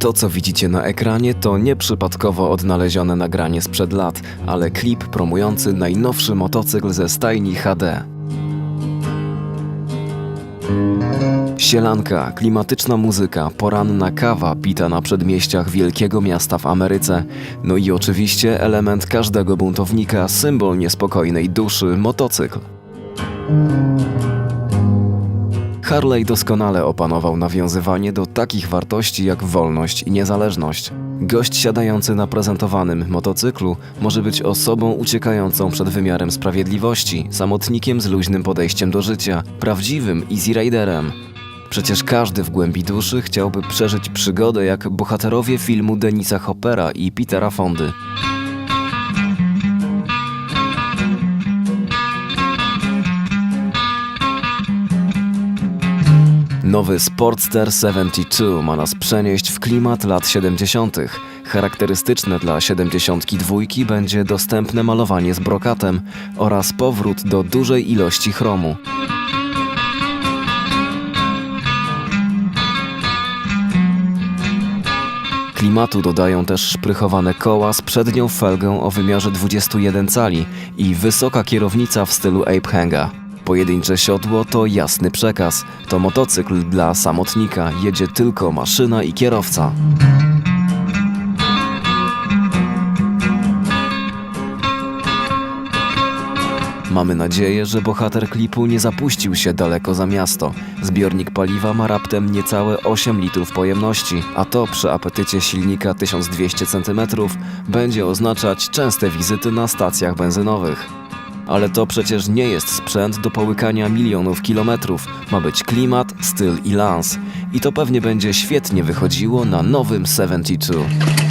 To, co widzicie na ekranie, to nieprzypadkowo odnalezione nagranie sprzed lat, ale klip promujący najnowszy motocykl ze stajni HD. Sielanka, klimatyczna muzyka, poranna kawa pita na przedmieściach wielkiego miasta w Ameryce, no i oczywiście element każdego buntownika, symbol niespokojnej duszy, motocykl. Harley doskonale opanował nawiązywanie do takich wartości jak wolność i niezależność. Gość siadający na prezentowanym motocyklu może być osobą uciekającą przed wymiarem sprawiedliwości, samotnikiem z luźnym podejściem do życia, prawdziwym easy riderem. Przecież każdy w głębi duszy chciałby przeżyć przygodę jak bohaterowie filmu Denisa Hoppera i Petera Fondy. Nowy Sportster 72 ma nas przenieść w klimat lat 70. Charakterystyczne dla 72 będzie dostępne malowanie z brokatem oraz powrót do dużej ilości chromu. Klimatu dodają też szprychowane koła z przednią felgą o wymiarze 21 cali i wysoka kierownica w stylu Ape Hanga. Pojedyncze siodło to jasny przekaz. To motocykl dla samotnika, jedzie tylko maszyna i kierowca. Mamy nadzieję, że bohater klipu nie zapuścił się daleko za miasto. Zbiornik paliwa ma raptem niecałe 8 litrów pojemności, a to przy apetycie silnika 1200 cm będzie oznaczać częste wizyty na stacjach benzynowych. Ale to przecież nie jest sprzęt do połykania milionów kilometrów. Ma być klimat, styl i lans. I to pewnie będzie świetnie wychodziło na nowym 72.